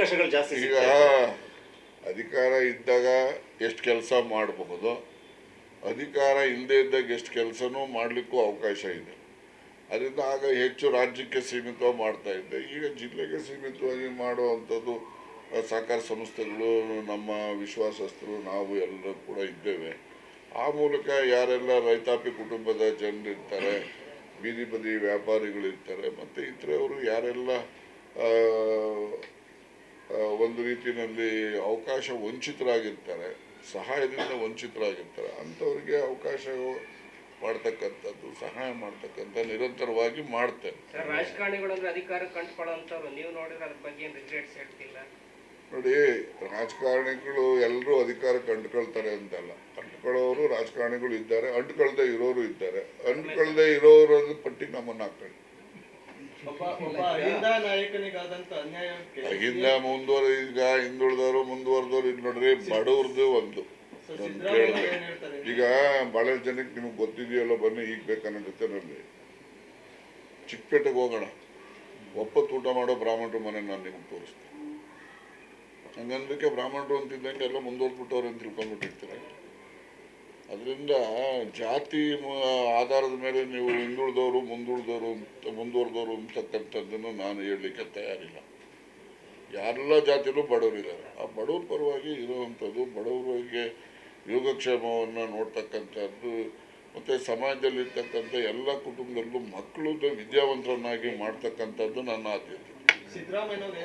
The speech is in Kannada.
ಅವಕಾಶಗಳು ಜಾಸ್ತಿ ಈಗ. ಅಧಿಕಾರ ಇದ್ದಾಗ ಎಷ್ಟು ಕೆಲಸ ಮಾಡಬಹುದು? ಅಧಿಕಾರ ಇಲ್ಲದೆ ಇದ್ದಾಗ ಎಷ್ಟು ಕೆಲಸನೂ ಮಾಡಲಿಕ್ಕೂ ಅವಕಾಶ ಇದೆ. ಅದರಿಂದ ಆಗ ಹೆಚ್ಚು ರಾಜ್ಯಕ್ಕೆ ಸೀಮಿತ ಮಾಡ್ತಾ ಇದ್ದೆ. ಈಗ ಜಿಲ್ಲೆಗೆ ಸೀಮಿತವಾಗಿ ಮಾಡುವಂಥದ್ದು ಸಹಕಾರ ಸಂಸ್ಥೆಗಳು ನಮ್ಮ ವಿಶ್ವಾಸಸ್ಥರು ನಾವು ಎಲ್ಲರೂ ಕೂಡ ಇದ್ದೇವೆ. ಆ ಮೂಲಕ ಯಾರೆಲ್ಲ ರೈತಾಪಿ ಕುಟುಂಬದ ಜನರಿರ್ತಾರೆ ಬೀದಿ ಬದಿ ವ್ಯಾಪಾರಿಗಳಿರ್ತಾರೆ ಮತ್ತು ಇತರೆಯವರು ಯಾರೆಲ್ಲ ಆ, ರೀತಿಯಲ್ಲಿ ಅವಕಾಶ ವಂಚಿತರಾಗಿರ್ತಾರೆ ಸಹಾಯದಿಂದ ವಂಚಿತರಾಗಿರ್ತಾರೆ ಅಂಥವ್ರಿಗೆ ಅವಕಾಶ ಮಾಡ್ತಕ್ಕಂಥದ್ದು ಸಹಾಯ ಮಾಡ್ತಕ್ಕಂಥ ನಿರಂತರವಾಗಿ ಮಾಡ್ತೇನೆ. ನೋಡಿ ರಾಜಕಾರಣಿಗಳು ಎಲ್ಲರೂ ಅಧಿಕಾರ ಕಂಡುಕೊಳ್ತಾರೆ ಅಂತಲ್ಲ. ಕಂಡುಕೊಳ್ಳೋರು ರಾಜಕಾರಣಿಗಳು ಇದ್ದಾರೆ ಅಂಟ್ಕೊಳ್ದೆ ಇರೋರು ಇದ್ದಾರೆ. ಅಂಟ್ಕೊಳ್ದೆ ಇರೋರ ಪಟ್ಟಿ ನಮ್ಮನ್ನ ಒಬ್ಬ ಅಹಿಂದ ಮುಂದುವರ ಈಗ ಹಿಂದುಳಿದವರು ಮುಂದುವರೆದವ್ರು ಇದು ನೋಡ್ರಿ ಬಡವ್ರದ್ದು ಒಂದು. ಈಗ ಬಹಳ ಜನಕ್ಕೆ ನಿಮ್ಗೆ ಗೊತ್ತಿದೆಯಲ್ಲ ಬನ್ನಿ ಈಗ ಬೇಕನ್ನೋ ಜೊತೆನಲ್ಲಿ ಚಿಕ್ಕಪೇಟೆಗೆ ಹೋಗೋಣ. ಒಪ್ಪತ್ತು ಊಟ ಮಾಡೋ ಬ್ರಾಹ್ಮಣರು ಮನೆ ನಾನು ನಿಮ್ಗೆ ತೋರಿಸ್ತೀನಿ. ಹಂಗಂದಕ್ಕೆ ಬ್ರಾಹ್ಮಣರು ಅಂತಿದ್ದಂಗೆ ಎಲ್ಲ ಮುಂದುವರ್ದ್ಬಿಟ್ಟವ್ರೆ ಅಂತ ತಿಳ್ಕೊಂಡ್ಬಿಟ್ಟಿರ್ತಾರೆ. ಅದರಿಂದ ಜಾತಿ ಆಧಾರದ ಮೇಲೆ ನೀವು ಹಿಂದುಳಿದವರು ಮುಂದುಳಿದವರು ಅಂತ ಮುಂದುವರೆದವರು ಅಂತಕ್ಕಂಥದ್ದನ್ನು ನಾನು ಹೇಳಲಿಕ್ಕೆ ತಯಾರಿಲ್ಲ. ಯಾರೆಲ್ಲ ಜಾತಿಯಲ್ಲೂ ಬಡವರಿದ್ದಾರೆ ಆ ಬಡವ್ರ ಪರವಾಗಿ ಇರುವಂಥದ್ದು ಬಡವರಿಗೆ ಯೋಗಕ್ಷೇಮವನ್ನು ನೋಡ್ತಕ್ಕಂಥದ್ದು ಮತ್ತು ಸಮಾಜದಲ್ಲಿರ್ತಕ್ಕಂಥ ಎಲ್ಲ ಕುಟುಂಬದಲ್ಲೂ ಮಕ್ಕಳು ವಿದ್ಯಾವಂತರನ್ನಾಗಿ ಮಾಡ್ತಕ್ಕಂಥದ್ದು ನನ್ನ ಆದ್ಯತೆ. ಸಿದ್ದರಾಮಯ್ಯನವ್ರು